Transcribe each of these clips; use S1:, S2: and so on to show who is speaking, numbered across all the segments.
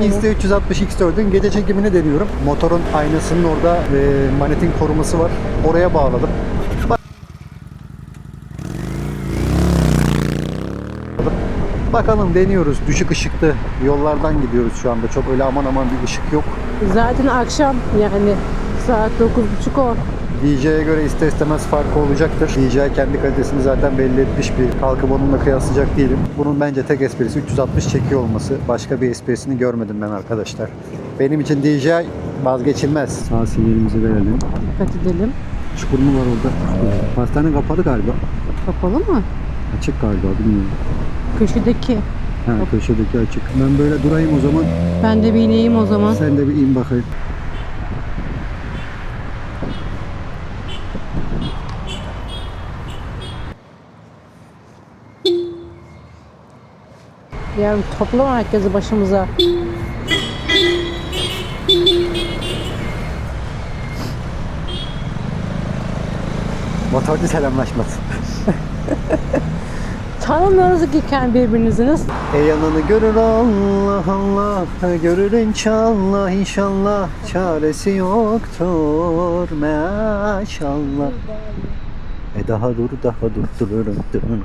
S1: Insta360 X4'ün gece çekimini deniyorum. Motorun aynasının orada e, manetin koruması var. Oraya bağladım. Bak- Bakalım deniyoruz. Düşük ışıklı yollardan gidiyoruz şu anda. Çok öyle aman aman bir ışık yok.
S2: Zaten akşam yani saat 9.30 o.
S1: DJ'ye göre ister istemez farkı olacaktır. DJ kendi kalitesini zaten belli etmiş bir. Kalkıp onunla kıyaslayacak değilim. Bunun bence tek esprisi 360 çekiyor olması. Başka bir esprisini görmedim ben arkadaşlar. Benim için DJ vazgeçilmez. Sağ sinyalimizi verelim.
S2: Dikkat edelim.
S1: Çukur mu var orada? Pastane kapalı galiba.
S2: Kapalı mı?
S1: Açık galiba bilmiyorum.
S2: Köşedeki.
S1: Ha, köşedeki açık. Ben böyle durayım o zaman.
S2: Ben de bir ineyim o zaman.
S1: Sen de bir in bakayım.
S2: Yani toplama herkesi başımıza.
S1: Motorcu selamlaşması.
S2: Tanımıyoruz ki kendi birbirinizi nasıl?
S1: Ey yanını görür Allah Allah Görür inşallah inşallah Çaresi yoktur maşallah E daha dur daha dur dururum dururum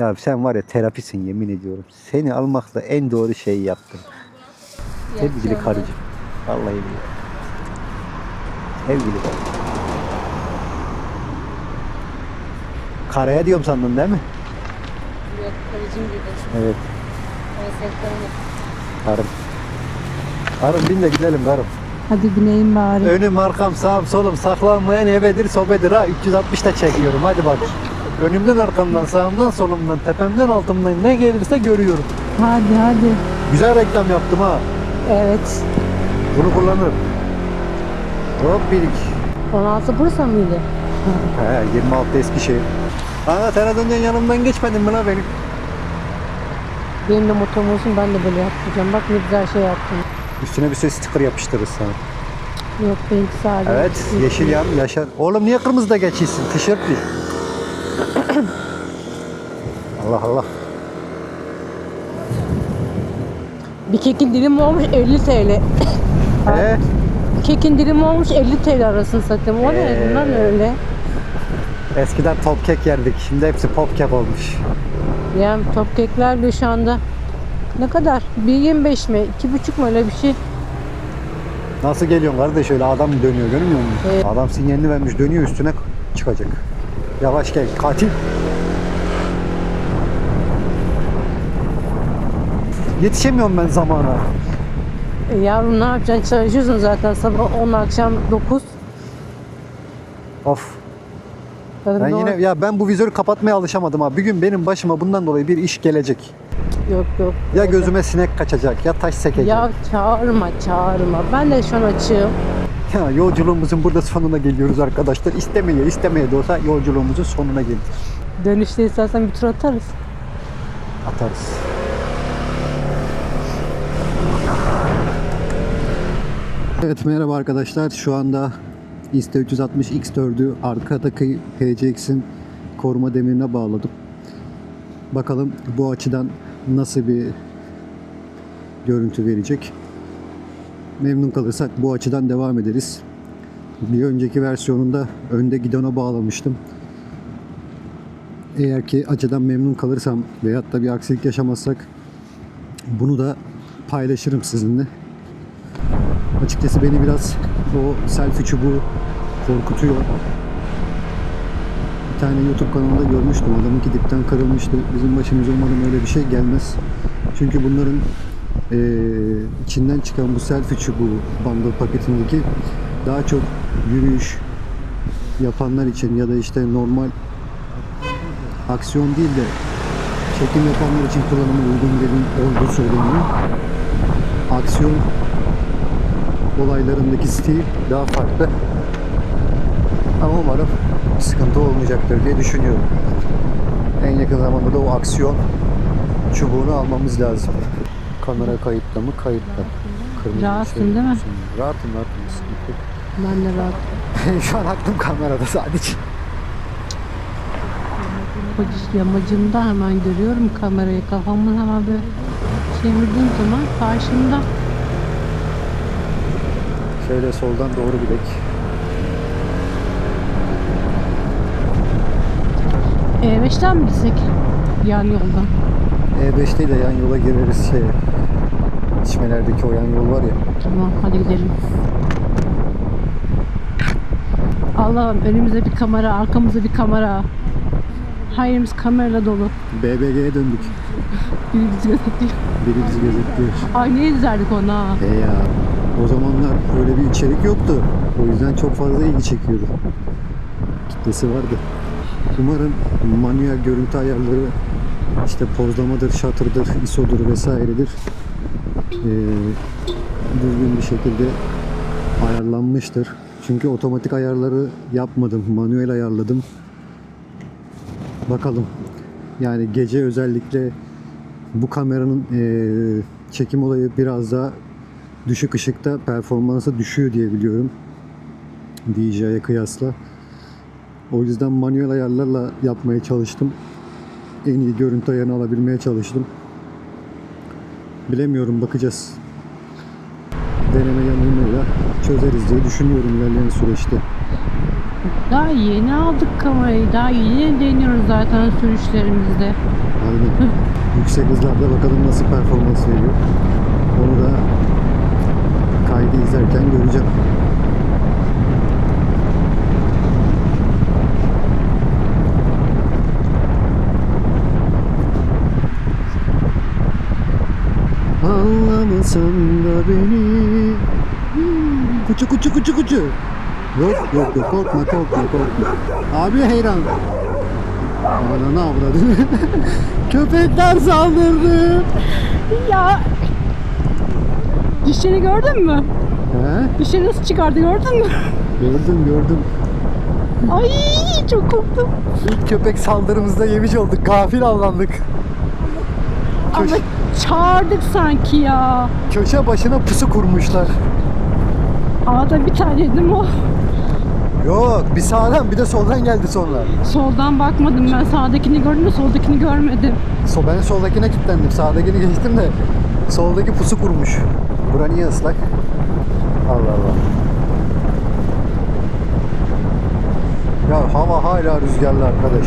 S1: Ya sen var ya terapisin yemin ediyorum Seni almakla en doğru şeyi yaptım Sevgili karıcığım Vallahi billahi Sevgili karıcığım Karaya diyorum sandın değil mi?
S2: Yok karıcığım gibi.
S1: Evet Karım. Karım bin de gidelim karım.
S2: Hadi bineyim bari.
S1: Önüm arkam sağım solum saklanmayan ebedir sobedir ha 360 da çekiyorum hadi bak. Önümden arkamdan sağımdan solumdan tepemden altımdan ne gelirse görüyorum.
S2: Hadi hadi.
S1: Güzel reklam yaptım ha.
S2: Evet.
S1: Bunu kullanırım. Hop birik.
S2: 16 Bursa mıydı?
S1: He 26 Eskişehir. Ana sen az önce yanımdan geçmedin mi la benim?
S2: Benim de motorum olsun ben de böyle yapacağım. Bak ne güzel şey yaptım.
S1: Üstüne bir ses sticker yapıştırırız sana.
S2: Yok benimki sadece.
S1: Evet yeşil yan yaşar. Oğlum niye kırmızıda geçiyorsun? Tişört bir. Allah Allah.
S2: Bir kekin dilimi olmuş 50 TL.
S1: Ee,
S2: Kekin dilimi olmuş 50 TL arasını satayım. O ne
S1: Ee.
S2: lan öyle?
S1: eskiden top kek yerdik. Şimdi hepsi pop kek olmuş.
S2: Yani top kekler de şu anda ne kadar? 1.25 mi? 2.5 mu öyle bir şey?
S1: Nasıl geliyorsun kardeş öyle adam dönüyor görmüyor musun?
S2: Evet.
S1: Adam sinyalini vermiş dönüyor üstüne çıkacak. Yavaş gel katil. Yetişemiyorum ben zamana.
S2: E yavrum ne yapacaksın? Çalışıyorsun zaten sabah 10 akşam 9.
S1: Of.
S2: Kadın
S1: Ben
S2: doğru-
S1: yine ya ben bu vizörü kapatmaya alışamadım abi. Bir gün benim başıma bundan dolayı bir iş gelecek.
S2: Yok yok.
S1: Ya gözüme sinek kaçacak ya taş sekecek. Ya,
S2: Ya çağırma çağırma. Ben de şu an açığım.
S1: Yolculuğumuzun burada sonuna geliyoruz arkadaşlar. İstemeye istemeye de olsa yolculuğumuzun sonuna geldik.
S2: Dönüşte istersen bir tur atarız.
S1: Atarız. Evet merhaba arkadaşlar. Şu anda Insta360 X4'ü arkadaki PCX'in koruma demirine bağladım. Bakalım bu açıdan nasıl bir görüntü verecek. Memnun kalırsak bu açıdan devam ederiz. Bir önceki versiyonunda önde gidona bağlamıştım. Eğer ki açıdan memnun kalırsam veyahut da bir aksilik yaşamazsak bunu da paylaşırım sizinle. Açıkçası beni biraz o selfie çubuğu korkutuyor. Bir tane YouTube kanalında görmüştüm. Adamınki dipten kırılmıştı. Bizim başımıza umarım öyle bir şey gelmez. Çünkü bunların eee, içinden çıkan bu selfie çubuğu bundle paketindeki daha çok yürüyüş yapanlar için ya da işte normal aksiyon değil de çekim yapanlar için kullanıma uygun gelin olduğu söyleniyor. Aksiyon olaylarındaki stil daha farklı. Ama umarım sıkıntı olmayacaktır diye düşünüyorum. En yakın zamanda da o aksiyon çubuğunu almamız lazım. Kamera kayıtta mı? Kayıtta. Kırmızı
S2: Rahatsın
S1: şey
S2: değil mi?
S1: yapıyorsun. Rahatım rahatım. sıkıntı yok.
S2: Ben de rahat.
S1: Şu an aklım kamerada sadece.
S2: Koca yamacımda hemen görüyorum kamerayı. Kafamın hemen böyle Çevirdiğim zaman karşımda.
S1: Şöyle soldan doğru gidek.
S2: E5'ten mi gitsek? Yan yoldan.
S1: E5 değil de yan yola gireriz şey. İçmelerdeki o yan yol var ya.
S2: Tamam hadi gidelim. Allah'ım önümüzde bir kamera, arkamızda bir kamera. Her yerimiz kamerayla dolu.
S1: BBG'ye döndük.
S2: Biri bizi gözetliyor.
S1: Biri bizi gözetliyor.
S2: Ay ne izlerdik ona.
S1: E ya. O zamanlar öyle bir içerik yoktu. O yüzden çok fazla ilgi çekiyordu. Kitlesi vardı. Umarım manuel görüntü ayarları işte pozlamadır, shutter'dır, ISO'dur vesairedir. Ee, düzgün bir şekilde ayarlanmıştır. Çünkü otomatik ayarları yapmadım. Manuel ayarladım. Bakalım. Yani gece özellikle bu kameranın eee, çekim olayı biraz daha düşük ışıkta performansı düşüyor diye biliyorum. DJI'ye kıyasla. O yüzden manuel ayarlarla yapmaya çalıştım. En iyi görüntü ayarını alabilmeye çalıştım. Bilemiyorum bakacağız. Deneme yanılmayla çözeriz diye düşünüyorum ilerleyen süreçte.
S2: Daha yeni aldık kamerayı. Daha yeni deniyoruz zaten sürüşlerimizde.
S1: Aynen. Yüksek hızlarda bakalım nasıl performans veriyor. Onu da kaydı izlerken göreceğim. Anlamasan da beni Kuçu kuçu kuçu kuçu Yok yok yok korkma korkma korkma Abi heyran Ana ne avradın? Köpekler saldırdı.
S2: Ya dişleri gördün mü?
S1: He?
S2: Dişleri nasıl çıkardı gördün mü?
S1: Gördüm gördüm.
S2: Ay çok korktum.
S1: İlk köpek saldırımızda yemiş olduk. Gafil avlandık. Köş-
S2: çağırdık sanki ya.
S1: köşe başına pusu kurmuşlar.
S2: Ağda bir tane dedim o.
S1: Yok bir sağdan bir de soldan geldi sonra.
S2: Soldan bakmadım ben sağdakini gördüm de soldakini görmedim.
S1: So, ben soldakine kilitlendim. Sağdakini geçtim de soldaki pusu kurmuş. Bura niye ıslak? Allah Allah. Ya hava hala rüzgarlı arkadaş.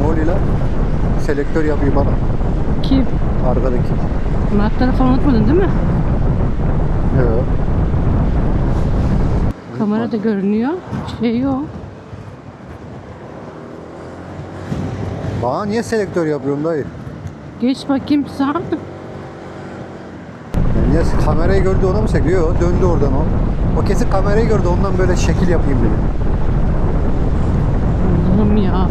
S1: Ne oluyor lan? Selektör yapıyor bana.
S2: Ki
S1: Arkadaki.
S2: anahtarı falan unutmadın değil mi?
S1: Yok.
S2: Kamerada görünüyor. Şey yok.
S1: Bana niye selektör yapıyorum dayı?
S2: Geç bakayım sen.
S1: Yani niye kamerayı gördü ona mı sekiyor? Yok döndü oradan o. O kesin kamerayı gördü ondan böyle şekil yapayım dedi.
S2: Allah'ım ya.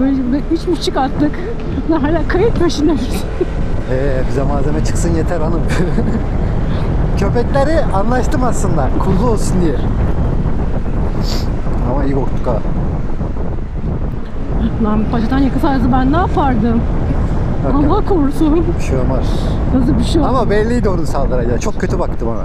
S2: Böyle bir üç buçuk attık. Hala kayıt peşindeyiz.
S1: Ee, bize malzeme çıksın yeter hanım. Köpekleri anlaştım aslında. Kullu olsun diye. Ama iyi korktuk ha.
S2: Lan paçadan yakasaydı ben ne yapardım?
S1: Hakikaten
S2: Allah korusun.
S1: Bir şey olmaz.
S2: Nasıl bir şey oldu?
S1: Ama belliydi onun saldıracağı. Çok kötü baktı bana.